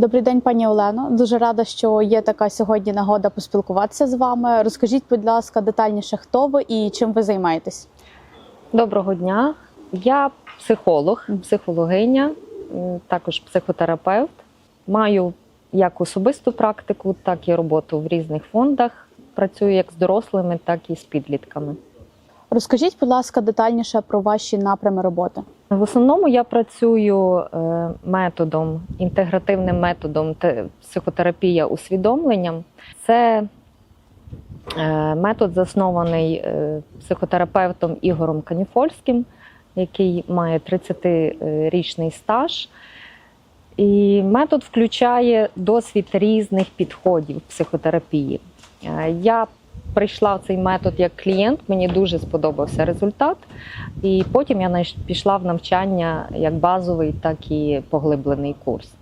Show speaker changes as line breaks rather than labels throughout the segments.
Добрий день, пані Олено. Дуже рада, що є така сьогодні нагода поспілкуватися з вами. Розкажіть, будь ласка, детальніше, хто ви і чим ви займаєтесь.
Доброго дня. Я психолог, психологиня, також психотерапевт. Маю як особисту практику, так і роботу в різних фондах. Працюю як з дорослими, так і з підлітками.
Розкажіть, будь ласка, детальніше про ваші напрями роботи.
В основному я працюю е, методом, інтегративним методом психотерапія усвідомленням. Це е, метод заснований е, психотерапевтом Ігорем Каніфольським, який має 30-річний стаж. І метод включає досвід різних підходів психотерапії. Я прийшла в цей метод як клієнт, мені дуже сподобався результат. І потім я пішла в навчання як базовий, так і поглиблений курс.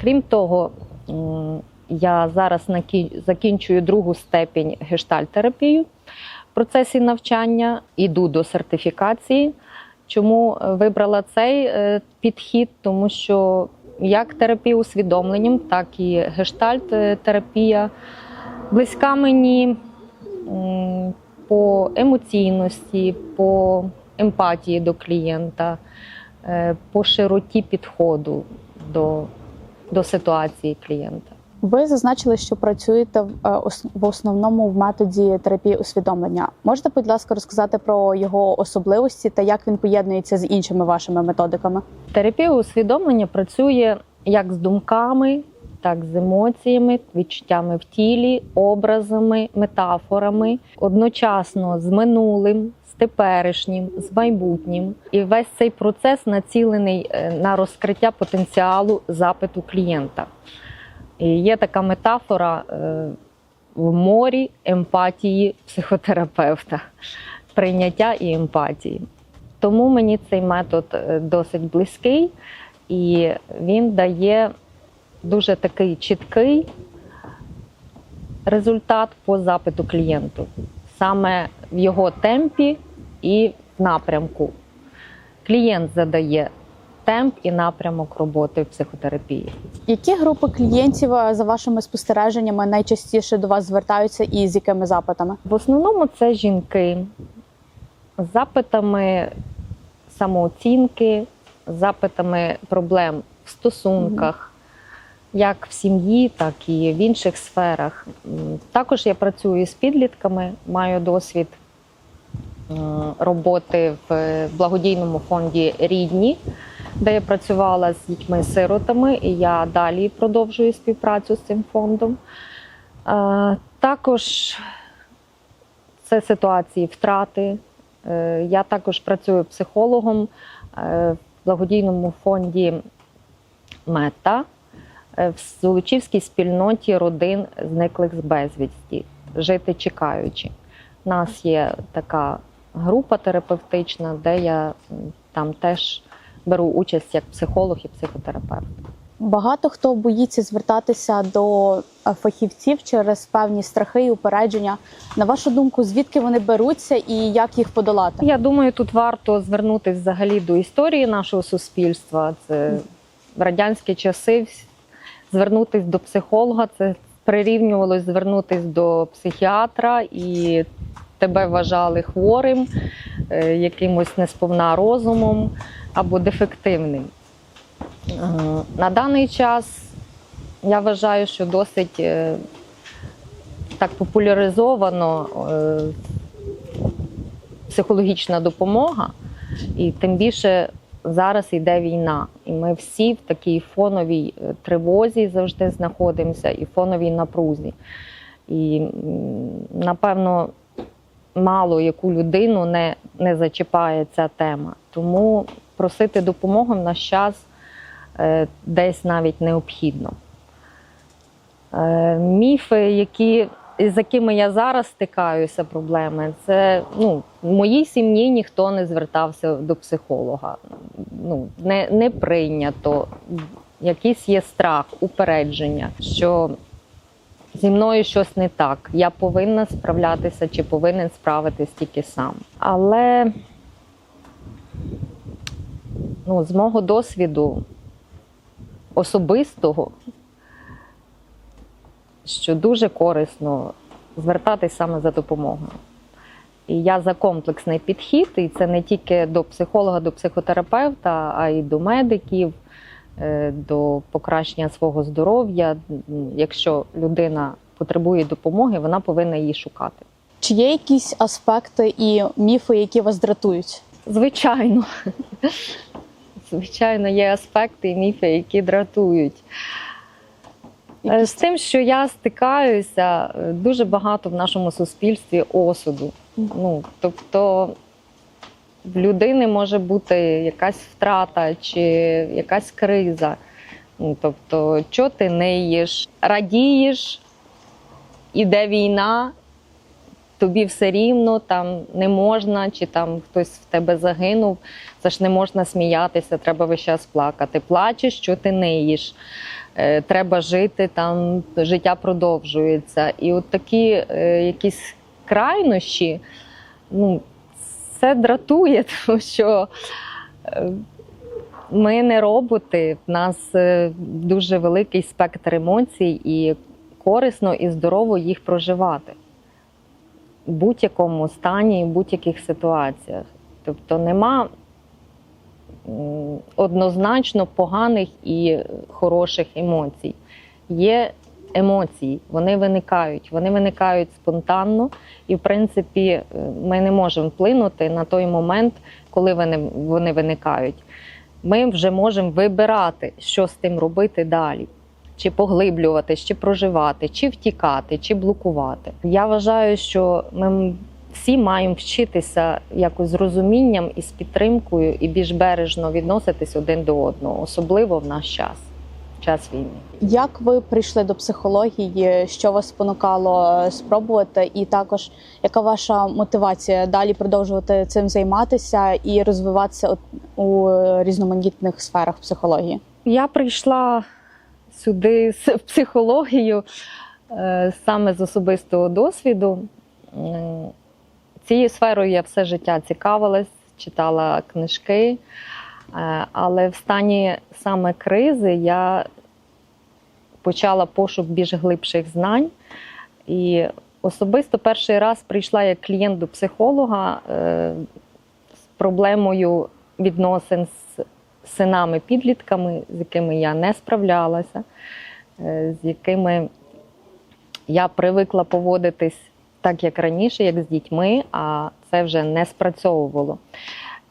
Крім того, я зараз закінчую другу степінь гештальтерапію в процесі навчання, іду до сертифікації. Чому е, вибрала цей е, підхід? Тому що як терапія усвідомленням, так і гештальт-терапія близька мені по емоційності, по емпатії до клієнта, е, по широті підходу до, до ситуації клієнта.
Ви зазначили, що працюєте е, в основному в методі терапії усвідомлення. Можете, будь ласка, розказати про його особливості та як він поєднується з іншими вашими методиками?
Терапія усвідомлення працює як з думками, так з емоціями, відчуттями в тілі, образами, метафорами, одночасно з минулим, з теперішнім, з майбутнім. І весь цей процес націлений е, на розкриття потенціалу запиту клієнта. І є така метафора е, в морі емпатії психотерапевта, прийняття і емпатії. Тому мені цей метод е, досить близький, і він дає дуже такий чіткий результат по запиту клієнту, саме в його темпі і напрямку. Клієнт задає темп і напрямок роботи в психотерапії.
Які групи клієнтів е, за вашими спостереженнями найчастіше до вас звертаються і з якими запитами?
В основному це жінки з запитами самооцінки, з запитами проблем в стосунках, як в сім'ї, так і в інших сферах. Також я працюю з підлітками, маю досвід роботи в благодійному фонді Рідні, де я працювала з дітьми-сиротами, і я далі продовжую співпрацю з цим фондом. Е, Також це ситуації втрати. Е, Я також працюю психологом е, в благодійному фонді Мета е, в Золочівській спільноті родин зниклих з безвісті, жити чекаючи. У нас є така група терапевтична, де я там теж беру участь як психолог і психотерапевт.
Багато хто боїться звертатися до е, фахівців через певні страхи і упередження. На вашу думку, звідки вони беруться і як їх подолати?
Я думаю, тут варто звернутися взагалі до історії нашого суспільства. Це радянські часи звернутися до психолога, це прирівнювалось звернутися до психіатра і тебе вважали хворим, е, якимось несповна розумом або дефективним. Е, На даний час я вважаю, що досить е, так популяризовано психологічна допомога, і тим більше зараз йде війна, і ми всі в такій фоновій е, тривозі завжди знаходимося, і фоновій напрузі. І напевно мало яку людину не, не зачіпає ця тема. Тому просити допомоги в наш час е, десь навіть необхідно. Е, міфи, які, з якими я зараз стикаюся, проблеми, це ну, в моїй сім'ї ніхто не звертався до психолога. Ну, не, не прийнято. Якийсь є страх, упередження, що зі мною щось не так. Я повинна справлятися чи повинен справитись тільки сам. Але ну, з мого досвіду особистого що дуже корисно звертатись саме за допомогою. І я за комплексний підхід, і це не тільки до психолога, до психотерапевта, а й до медиків, е, до покращення свого здоров'я. Якщо людина потребує допомоги, вона повинна її шукати.
Чи є якісь аспекти і міфи, які вас дратують?
Звичайно. Звичайно, є аспекти і міфи, які дратують. Е, З тим, що я стикаюся, е, дуже багато в нашому суспільстві осуду. Ну, тобто в людини може бути якась втрата чи якась криза. Ну, тобто, що ти неїш, радієш, іде війна, тобі все рівно, там не можна, чи там хтось в тебе загинув, це ж не можна сміятися, треба весь час плакати. Плачеш, що ти не їш. Е, Треба жити, там життя продовжується. І от такі е, якісь крайнощі, ну, це дратує, тому що е, ми не роботи, в нас дуже великий спектр емоцій, і корисно і здорово їх проживати в будь-якому стані, в будь-яких ситуаціях. Тобто нема однозначно поганих і хороших емоцій. Є емоції, вони виникають, вони виникають спонтанно, і, в принципі, е, ми не можемо вплинути на той момент, коли вони, вони виникають. Ми вже можемо вибирати, що з тим робити далі. Чи поглиблюватись, чи проживати, чи втікати, чи блокувати. Я вважаю, що ми всі маємо вчитися якось з розумінням і з підтримкою, і більш бережно відноситись один до одного, особливо в наш час, час війни.
Як ви прийшли до психології? Що вас спонукало спробувати? І також яка ваша мотивація далі продовжувати цим займатися і розвиватися у різноманітних сферах психології?
Я прийшла сюди з в психологію е, саме з особистого досвіду. Цією сферою я все життя цікавилась, читала книжки, Е, але в стані саме кризи я почала пошук більш глибших знань. І особисто перший раз прийшла як клієнт до психолога е, з проблемою відносин з синами-підлітками, з якими я не справлялася, е, з якими я привикла поводитись так, як раніше, як з дітьми, а це вже не спрацьовувало.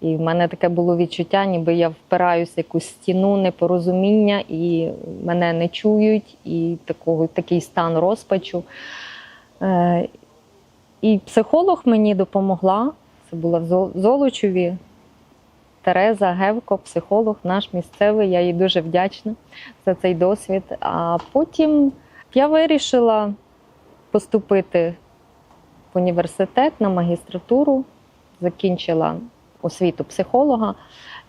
І в мене таке було відчуття, ніби я впираюся в якусь стіну непорозуміння, і мене не чують, і такого, такий стан розпачу. Е, і психолог мені допомогла. Це була в Зол- Золочеві. Тереза Гевко, психолог, наш місцевий. Я їй дуже вдячна за цей досвід. А потім я вирішила поступити в університет на магістратуру, закінчила освіту психолога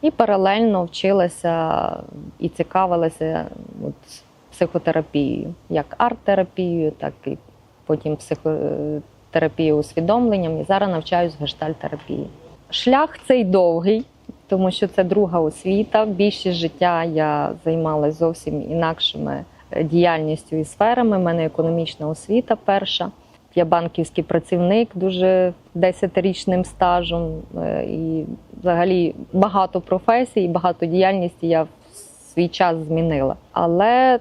і паралельно вчилася і цікавилася от, психотерапією, як арт-терапією, так і потім психотерапією усвідомленням. І зараз навчаюсь гештальтерапії. Шлях цей довгий, тому що це друга освіта. Більшість життя я займалася зовсім інакшими е, діяльністю і сферами. У мене економічна освіта перша. Я банківський працівник дуже 10-річним стажем. е, І взагалі багато професій, багато діяльності я в свій час змінила. Але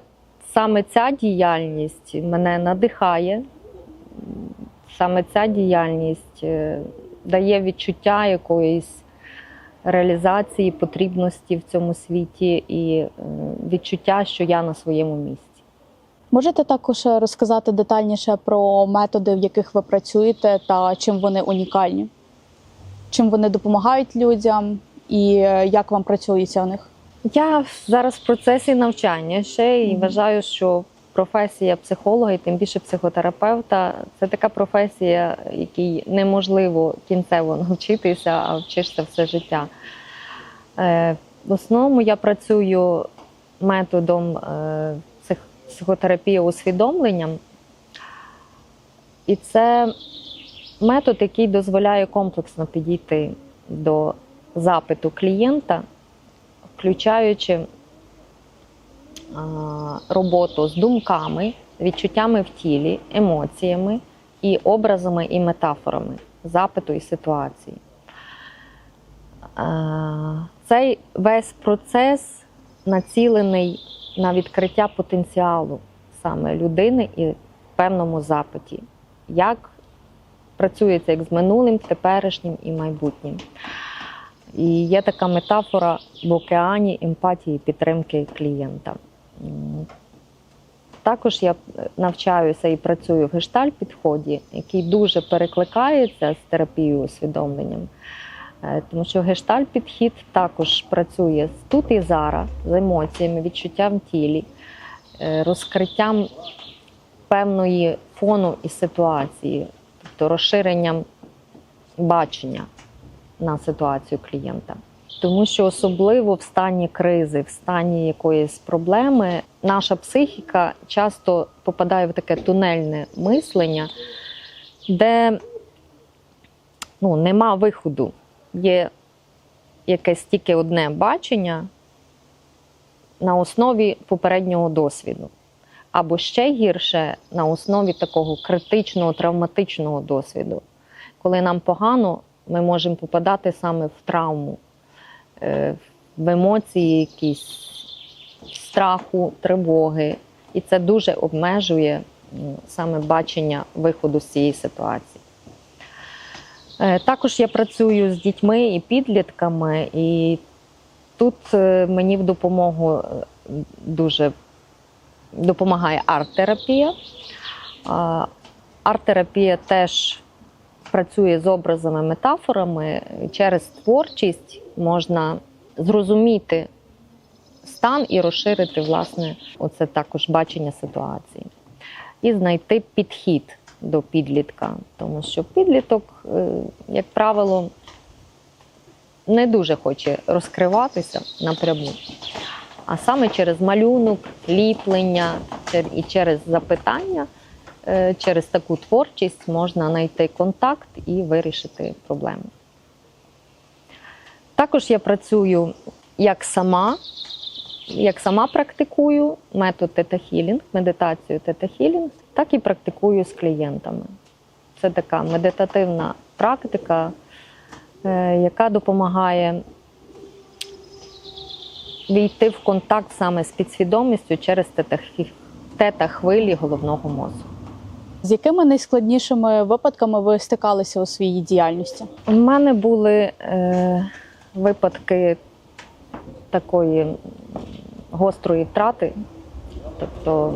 саме ця діяльність мене надихає. Саме ця діяльність е, дає відчуття якоїсь реалізації потрібності в цьому світі і е, відчуття, що я на своєму місці.
Можете також розказати детальніше про методи, в яких ви працюєте, та чим вони унікальні? Чим вони допомагають людям, і е, як вам працюється у них?
Я зараз в процесі навчання ще і
Мгм.
вважаю, що професія психолога, і тим більше психотерапевта, це така професія, якій неможливо кінцево навчитися, а вчишся все життя. Е, В основному я працюю методом е, псих- психотерапії усвідомленням. І це метод, який дозволяє комплексно підійти до запиту клієнта, включаючи роботу з думками, відчуттями в тілі, емоціями і образами і метафорами запиту і ситуації. Е, Цей весь процес націлений на відкриття потенціалу саме людини і певному запиті, як працюється як з минулим, теперішнім і майбутнім. І є така метафора в океані емпатії підтримки клієнта. Також я навчаюся і працюю в гештальт-підході, який дуже перекликається з терапією усвідомленням. Е, Тому що гештальт-підхід також працює тут і зараз, з емоціями, відчуттям в тілі, е, розкриттям певної фону і ситуації, тобто розширенням бачення на ситуацію клієнта. Тому що особливо в стані кризи, в стані якоїсь проблеми, наша психіка часто попадає в таке тунельне мислення, де ну, нема виходу. Є якесь тільки одне бачення на основі попереднього досвіду. Або ще гірше на основі такого критичного травматичного досвіду. Коли нам погано, ми можемо попадати саме в травму, е, в емоції якісь страху, тривоги. І це дуже обмежує саме бачення виходу з цієї ситуації. Е, Також я працюю з дітьми і підлітками, і тут е, мені в допомогу е, дуже допомагає арт-терапія. Арт-терапія теж працює з образами, метафорами. Через творчість можна зрозуміти стан і розширити власне оце також бачення ситуації. І знайти підхід до підлітка, тому що підліток, е, як правило, не дуже хоче розкриватися напряму. А саме через малюнок, ліплення і через запитання, е, через таку творчість можна знайти контакт і вирішити проблему. Також я працюю як сама, як сама практикую метод тета-хілінг, медитацію тета-хілінг, так і практикую з клієнтами. Це така медитативна практика, е, яка допомагає війти в контакт саме з підсвідомістю через тета-хвилі головного мозку.
З якими найскладнішими випадками ви стикалися у своїй діяльності?
У мене були е, випадки такої гострої втрати, тобто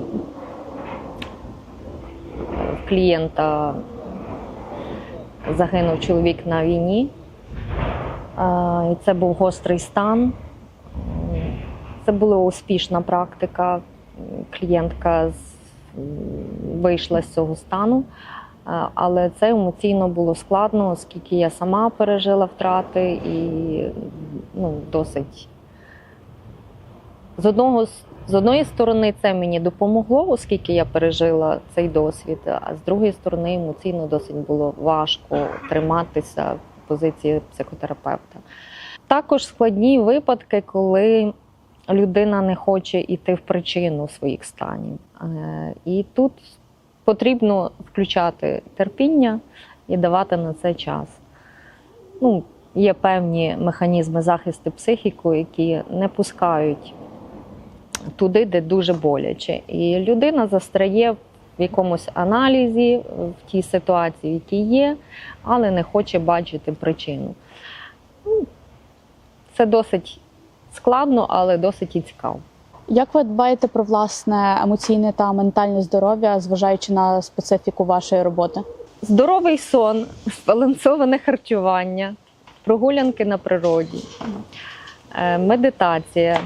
е, в клієнта загинув чоловік на війні, і це був гострий стан. Це була успішна практика. Клієнтка вийшла з цього стану. Але це емоційно було складно, оскільки я сама пережила втрати і ну, досить. З, одного, з- одної сторони, це мені допомогло, оскільки я пережила цей досвід, а з другої сторони, емоційно досить було важко триматися в позиції психотерапевта. Також складні випадки, коли людина не хоче йти в причину своїх станів. Е, І тут потрібно включати терпіння і давати на це час. Ну, є певні механізми захисту психіку, які не пускають туди, де дуже боляче. І людина застряє в якомусь аналізі, в тій ситуації, в якій є, але не хоче бачити причину. Ну, Це досить складно, але досить і цікаво.
Як ви дбаєте про власне емоційне та ментальне здоров'я, зважаючи на специфіку вашої роботи?
Здоровий сон, збалансоване харчування, прогулянки на природі, е, медитація.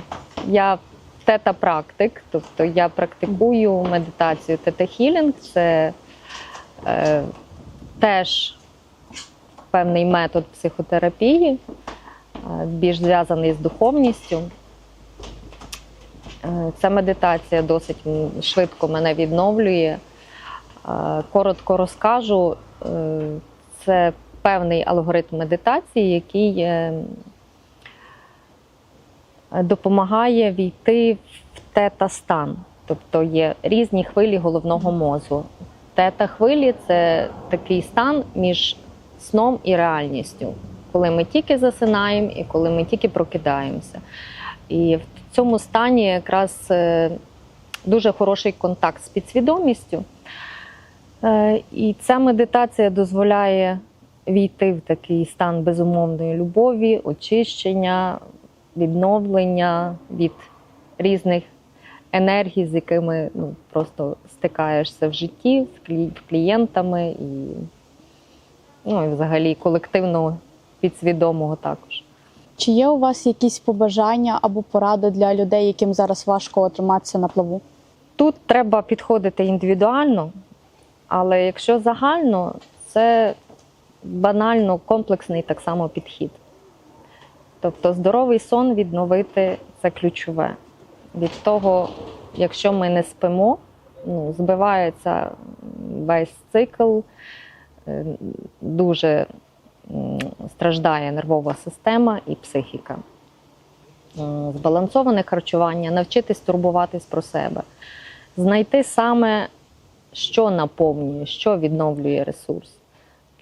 Я тета-практик, тобто я практикую медитацію тета-хілінг. Це е, теж певний метод психотерапії, е, більш зв'язаний з духовністю. Е, Ця медитація досить швидко мене відновлює. Е, Коротко розкажу, це певний алгоритм медитації, який допомагає війти в тета-стан. Тобто є різні хвилі головного мозку. Тета хвилі це такий стан між сном і реальністю, коли ми тільки засинаємо і коли ми тільки прокидаємося. І в цьому стані якраз е, дуже хороший контакт з підсвідомістю. Е, І ця медитація дозволяє війти в такий стан безумовної любові, очищення, відновлення від різних енергій, з якими ну, просто стикаєшся в житті, з клієнтами і, ну, і взагалі колективного підсвідомого також.
Чи є у вас якісь побажання або поради для людей, яким зараз важко триматися на плаву?
Тут треба підходити індивідуально, але якщо загально, це банально комплексний так само підхід. Тобто здоровий сон відновити це ключове. Від того, якщо ми не спимо, ну, збивається весь цикл, е, дуже страждає нервова система і психіка. Збалансоване харчування, навчитись турбуватись про себе знайти саме, що наповнює, що відновлює ресурс.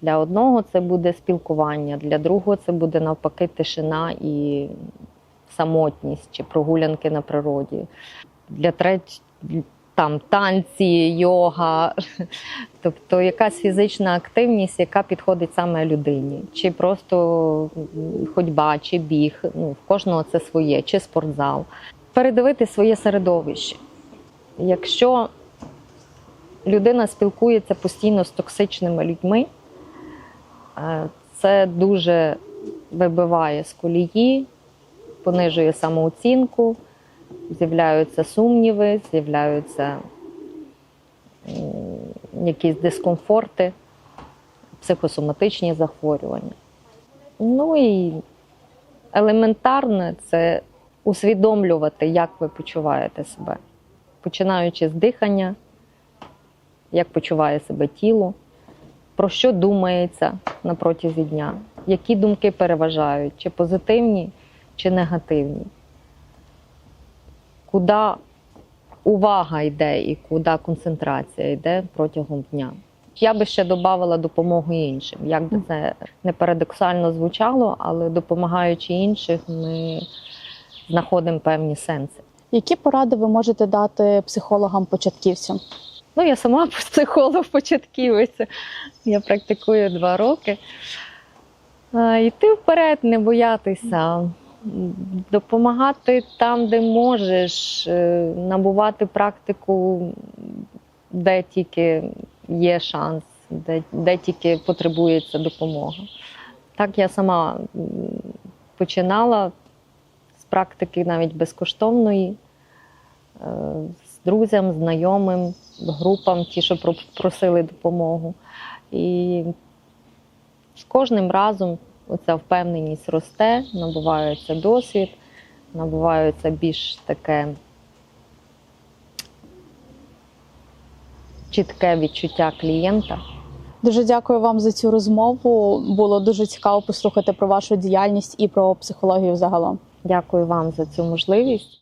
Для одного це буде спілкування, для другого це буде навпаки тишина і самотність чи прогулянки на природі. Для треть, там танці, йога, тобто якась фізична активність, яка підходить саме людині, чи просто ходьба, чи біг. Ну, в кожного це своє, чи спортзал. Передивити своє середовище. Якщо людина спілкується постійно з токсичними людьми, це дуже вибиває з колії, понижує самооцінку, з'являються сумніви, з'являються якісь дискомфорти, психосоматичні захворювання. Ну і елементарне це усвідомлювати, як ви почуваєте себе починаючи з дихання, як почуває себе тіло, про що думається на протязі дня, які думки переважають, чи позитивні, чи негативні, куди увага йде і куди концентрація йде протягом дня. Я би ще додавала допомогу іншим. Як би це не парадоксально звучало, але допомагаючи іншим, ми знаходимо певні сенси.
Які поради ви можете дати психологам-початківцям?
Ну, я сама психолог початківиця. Я практикую два роки. Йти вперед, не боятися, допомагати там, де можеш, е, набувати практику, де тільки є шанс, де, де тільки потребується допомога. Так я сама починала з практики навіть безкоштовної е, друзям, знайомим, групам, ті, що про- просили допомогу. І з кожним разом оця впевненість росте, набувається досвід, набувається більш таке чітке відчуття клієнта.
Дуже дякую вам за цю розмову. Було дуже цікаво послухати про вашу діяльність і про психологію загалом.
Дякую вам за цю можливість.